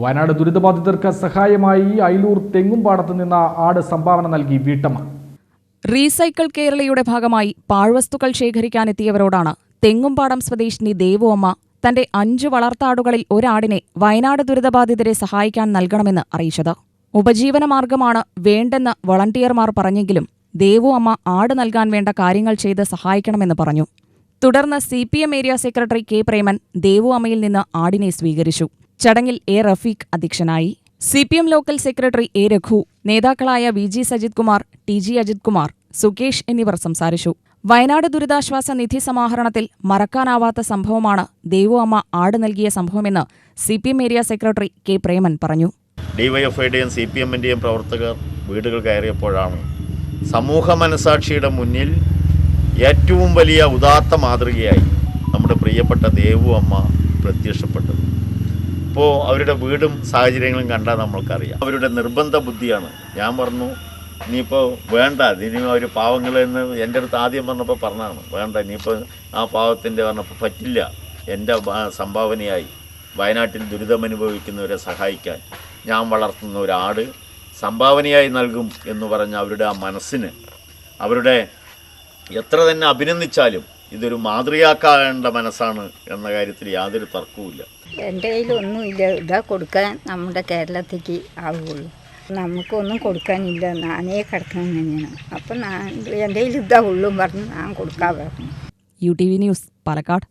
വയനാട് ദുരിതബാധിതർക്ക് സഹായമായി അയിലൂർ തെങ്ങുംപാടത്ത് നിന്ന് ആട് സംഭാവന നൽകി വീട്ടമ്മ. റീസൈക്കിൾ കേരളയുടെ ഭാഗമായി പാഴ്വസ്തുക്കൾ ശേഖരിക്കാനെത്തിയവരോടാണ് തെങ്ങുംപാടം സ്വദേശിനി ദേവുമ്മ തന്റെ അഞ്ചു വളർത്താടുകളിൽ ഒരാടിനെ വയനാട് ദുരിതബാധിതരെ സഹായിക്കാൻ നൽകണമെന്ന് അറിയിച്ചത്. ഉപജീവനമാർഗമാണ് വേണ്ടെന്ന് വളണ്ടിയർമാർ പറഞ്ഞെങ്കിലും ദേവു അമ്മ ആട് നൽകാൻ വേണ്ട കാര്യങ്ങൾ ചെയ്ത് സഹായിക്കണമെന്ന് പറഞ്ഞു. തുടർന്ന് C P M area secretary K Preman Devu അമ്മയിൽ നിന്ന് ആടിനെ സ്വീകരിച്ചു. ചടങ്ങിൽ എ റഫീഖ് അധ്യക്ഷനായി. C P M local secretary A Raghu നേതാക്കളായ V G Sajith Kumar T G Ajith Kumar Sukesh എന്നിവർ സംസാരിച്ചു. വയനാട് ദുരിതാശ്വാസ നിധി സമാഹരണത്തിൽ മറക്കാനാവാത്ത സംഭവമാണ് ദേവു അമ്മ ആട് നൽകിയ സംഭവമെന്ന് C P M area secretary K Preman പറഞ്ഞു. ഡിവൈഎഫ്ഐയുടെയും സി പി എമ്മിന്റെയും പ്രവർത്തകർ വീടുകൾ കയറിയപ്പോഴാണ് സമൂഹ മനസാക്ഷിയുടെ മുന്നിൽ ഏറ്റവും വലിയ ഉദാത്ത മാതൃകയായി നമ്മുടെ പ്രിയപ്പെട്ട ദേവു അമ്മ പ്രത്യക്ഷപ്പെട്ടത്. ഇപ്പോൾ അവരുടെ വീടും സാഹചര്യങ്ങളും കണ്ടാൽ നമ്മൾക്കറിയാം. അവരുടെ നിർബന്ധ ബുദ്ധിയാണ്. ഞാൻ പറഞ്ഞു ഇനിയിപ്പോൾ വേണ്ട. ഇനി അവർ പാവങ്ങളെന്ന് എന്റെ അടുത്ത് ആദ്യം പറഞ്ഞപ്പോൾ പറഞ്ഞതാണ്. വേണ്ട ഇനിയിപ്പോൾ ആ പാവത്തിന്റെ പറഞ്ഞപ്പോൾ പറ്റില്ല. എന്റെ സംഭാവനയായി വയനാട്ടിൽ ദുരിതമനുഭവിക്കുന്നവരെ സഹായിക്കാൻ ഞാൻ വളർത്തുന്ന ഒരാട് സംഭാവനയായി നൽകും എന്ന് പറഞ്ഞ അവരുടെ ആ മനസ്സിന് അവരുടെ എത്ര തന്നെ അഭിനന്ദിച്ചാലും ഇതൊരു മാതൃകയാക്കേണ്ട മനസ്സാണ് എന്ന കാര്യത്തിൽ യാതൊരു തർക്കവുമില്ല. എന്റെ കയ്യിലൊന്നുമില്ല ഇതാ കൊടുക്കാൻ നമ്മുടെ കേരളത്തേക്ക് ആവുകയുള്ളൂ. നമുക്കൊന്നും കൊടുക്കാനില്ല. നാനേ കിടക്കണം തന്നെയാണ്. അപ്പം ഞാൻ എന്റെ കയ്യിൽ ഇതാ ഉള്ളൂ പറഞ്ഞ് ഞാൻ കൊടുക്കാൻ പറഞ്ഞു. U T V news Palakkad.